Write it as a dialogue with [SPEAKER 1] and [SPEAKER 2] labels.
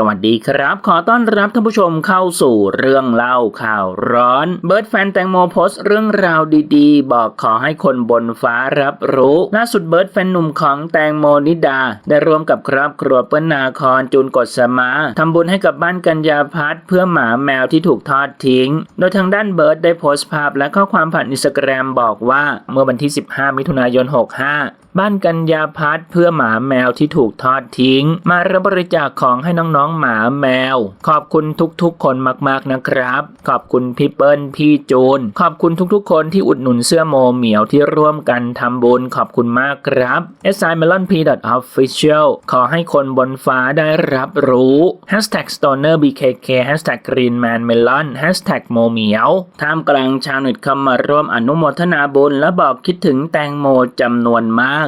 [SPEAKER 1] สวัสดีครับ ขอต้อนรับท่านผู้ชมเข้าสู่เรื่องเล่าข่าวร้อน เบิร์ดแฟนแตงโมโพสต์เรื่องราวดีๆ บอกขอให้คนบนฟ้ารับรู้ ล่าสุดเบิร์ดแฟนหนุ่มของแตงโมนิดา ได้ร่วมกับครอบครัวเปิ้ลนาคอนจูนกฎสมาทำบุญให้กับบ้านกัญญาพัฒน์เพื่อหมาแมวที่ถูกทอดทิ้ง โดยทางด้านเบิร์ดได้โพสต์ภาพและข้อความผ่านอินสตาแกรมบอกว่าเมื่อวันที่ 15 มิถุนายน 65 บ้านกัญญาพัฒน์เพื่อหมาแมวที่ถูกทอดทิ้ง มารับบริจาคของให้น้องๆหมาแมว ขอบคุณทุกๆ คนมากๆนะครับ ขอบคุณพี่เปิ้ลพี่จูน ขอบคุณทุกๆ คนที่อุดหนุนเสื้อโมเหมียวที่ร่วมกันทำบุญขอบคุณมากครับ s i m e l o n p official ขอให้คนบนฟ้าได้รับรู้ hashtag stoner bkk hashtag greenman melon hashtag โมเหมียวท่ามกลางชาวเน็ตเข้ามาร่วมอนุโมทนาบุญและบอกคิดถึงแตงโมจำนวนมาก